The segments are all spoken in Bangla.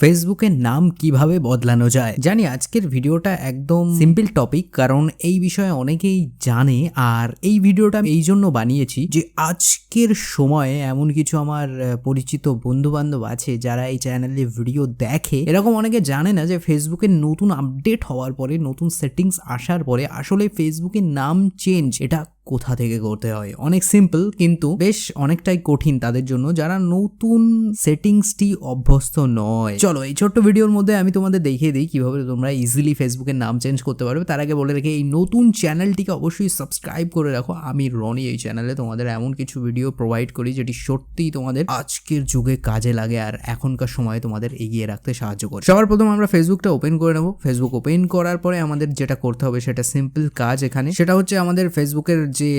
ফেসবুকের নাম কীভাবে বদলানো যায়? জানি আজকের ভিডিওটা একদম সিম্পল টপিক কারণ এই বিষয়ে অনেকেই জানে, আর এই ভিডিওটা আমি এই জন্য বানিয়েছি যে আজকের সময়ে এমন কিছু আমার পরিচিত বন্ধু বান্ধব আছে যারা এই চ্যানেলে ভিডিও দেখে। এরকম অনেকে জানে না যে ফেসবুকের নতুন আপডেট হওয়ার পরে, নতুন সেটিংস আসার পরে আসলে ফেসবুকের নাম চেঞ্জ এটা কোথা থেকে করতে হয়। অনেক সিম্পল কিন্তু বেশ অনেকটাই কঠিন তাদের জন্য, যারা নতুন সেটিংসটি অভ্যস্ত নয়। চলো, এই ছোট্ট ভিডিওর মধ্যে আমি তোমাদের দেখিয়ে দিই কীভাবে তোমরা ইজিলি ফেসবুকের নাম চেঞ্জ করতে পারবে। তার আগে বলে রেখে, এই নতুন চ্যানেলটিকে অবশ্যই সাবস্ক্রাইব করে রাখো। আমি রনি এই চ্যানেলে তোমাদের এমন কিছু ভিডিও প্রোভাইড করি, যেটি সত্যিই তোমাদের আজকের যুগে কাজে লাগে আর এখনকার সময়ে তোমাদের এগিয়ে রাখতে সাহায্য করে। সবার প্রথম আমরা ফেসবুকটা ওপেন করে নেব। ফেসবুক ওপেন করার পরে আমাদের যেটা করতে হবে, সেটা সিম্পল কাজ এখানে। সেটা হচ্ছে আমাদের ফেসবুকের যে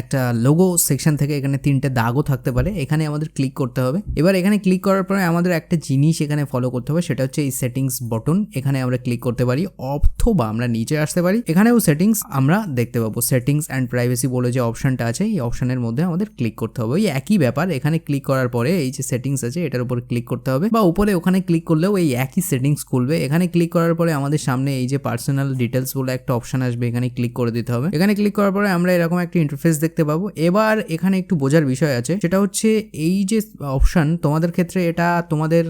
একটা লোগো সেকশন থেকে এখানে তিনটে দাগও থাকতে পারে। এখানে আমাদের ক্লিক করতে হবে। এবার এখানে ক্লিক করার পরে আমাদের একটা জিনিস এখানে ফলো করতে হবে, সেটা হচ্ছে এই সেটিংস বটন এখানে আমরা ক্লিক করতে পারি, অথবা আমরা নিচে আসতে পারি। এখানেও সেটিংস আমরা দেখতে পাবো। সেটিংস অ্যান্ড প্রাইভেসি বলে যে অপশনটা আছে, এই অপশনের মধ্যে আমাদের ক্লিক করতে হবে। ওই একই ব্যাপার, এখানে ক্লিক করার পরে এই যে সেটিংস আছে, এটার উপর ক্লিক করতে হবে। বা উপরে ওখানে ক্লিক করলেও এই একই সেটিংস খুলবে। এখানে ক্লিক করার পরে আমাদের সামনে এই যে পার্সোনাল ডিটেলস বলে একটা অপশন আসবে, এখানে ক্লিক করে দিতে হবে। এখানে ক্লিক করার পরে আমরা এরকম একটা ইন্টারফেস দেখতে পাবো। এবার এখানে একটু বোঝার বিষয় আছে, সেটা হচ্ছে এই যে অপশন তোমাদের ক্ষেত্রে এটা তোমাদের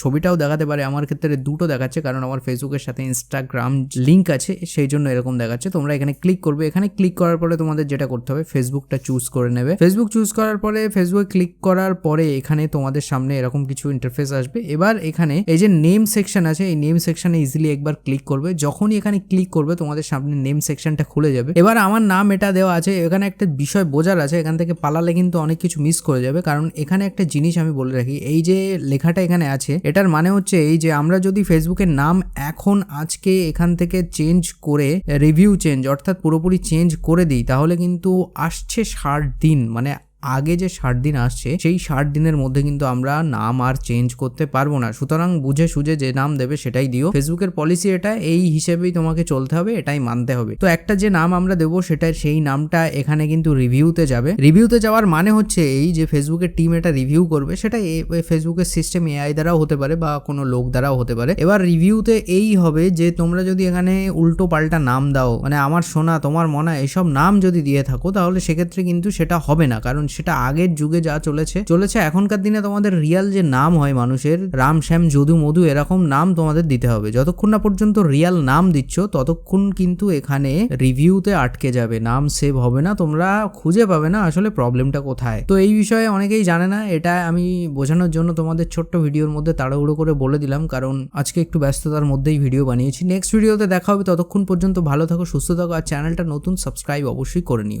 ছবিটাও দেখাতে পারে। আমার ক্ষেত্রে দুটো দেখাচ্ছে, কারণ আমার ফেসবুকের সাথে ইনস্টাগ্রাম লিঙ্ক আছে, সেই জন্য এরকম দেখাচ্ছে। তোমরা এখানে ক্লিক করবে। এখানে ক্লিক করার পরে তোমাদের যেটা করতে হবে ফেসবুকটা চুজ করে নেবে। ফেসবুক চুজ করার পরে ফেসবুক ক্লিক করার পরে এখানে তোমাদের সামনে এরকম কিছু ইন্টারফেস আসবে। এবার এখানে এই যে নেম সেকশন আছে, এই নেম সেকশনে ইজিলি একবার ক্লিক করবে। যখনই এখানে ক্লিক করবে, তোমাদের সামনে নেম সেকশনটা খুলে যাবে। এবার আমার নাম এটা দেওয়া আছে এখানে একটা বিষয় বোঝার আছে, এখান থেকে পালালে কিন্তু অনেক কিছু মিস করে যাবে। কারণ এখানে একটা জিনিস আমি বলে রাখি, এই যে লেখাটা এখানে আছে, এটার মানে হচ্ছে এই যে আমরা যদি ফেসবুকের নাম এখন আজকে এখান থেকে চেঞ্জ করে রিভিউ চেঞ্জ অর্থাৎ পুরোপুরি চেঞ্জ করে দিই, তাহলে কিন্তু আসছে ষাট দিন মানে আগে যে ষাট দিন আসছে, সেই ষাট দিনের মধ্যে কিন্তু আমরা নাম আর চেঞ্জ করতে পারব না। সুতরাং বুঝে সুঝে যে নাম দেবে সেটাই দিও। ফেসবুকের পলিসি এটা, এই হিসেবেই তোমাকে চলতে হবে, এটাই মানতে হবে। তো একটা যে নাম আমরা দেবো, সেটা সেই নামটা এখানে কিন্তু রিভিউতে যাবে। রিভিউতে যাওয়ার মানে হচ্ছে এই যে ফেসবুকের টিম এটা রিভিউ করবে, সেটা ফেসবুকের সিস্টেম এআই দ্বারাও হতে পারে বা কোনো লোক দ্বারাও হতে পারে। এবার রিভিউতে এই হবে যে, তোমরা যদি এখানে উল্টো পাল্টা নাম দাও মানে আমার সোনা, তোমার মনা, এসব নাম যদি দিয়ে থাকো, তাহলে সেক্ষেত্রে কিন্তু সেটা হবে না। কারণ সেটা আগের যুগে যা চলেছে চলেছে এখনকার দিনে তোমাদের রিয়াল যে নাম হয় মানুষের, রাম, শ্যাম, যদু, মধু, এরকম নাম তোমাদের দিতে হবে। যতক্ষণ না পর্যন্ত রিয়াল নাম দিচ্ছ, ততক্ষণ কিন্তু এখানে রিভিউতে আটকে যাবে, নাম সেভ হবে না, তোমরা খুঁজে পাবে না আসলে প্রবলেমটা কোথায়। তো এই বিষয়ে অনেকেই জানে না, এটা আমি বোঝানোর জন্য তোমাদের ছোট্ট ভিডিওর মধ্যে তাড়াহুড়ো করে বলে দিলাম, কারণ আজকে একটু ব্যস্ততার মধ্যেই ভিডিও বানিয়েছি। নেক্সট ভিডিওতে দেখা হবে, ততক্ষণ পর্যন্ত ভালো থাকো, সুস্থ থাকো, আর চ্যানেলটা নতুন, সাবস্ক্রাইব অবশ্যই করে নিও।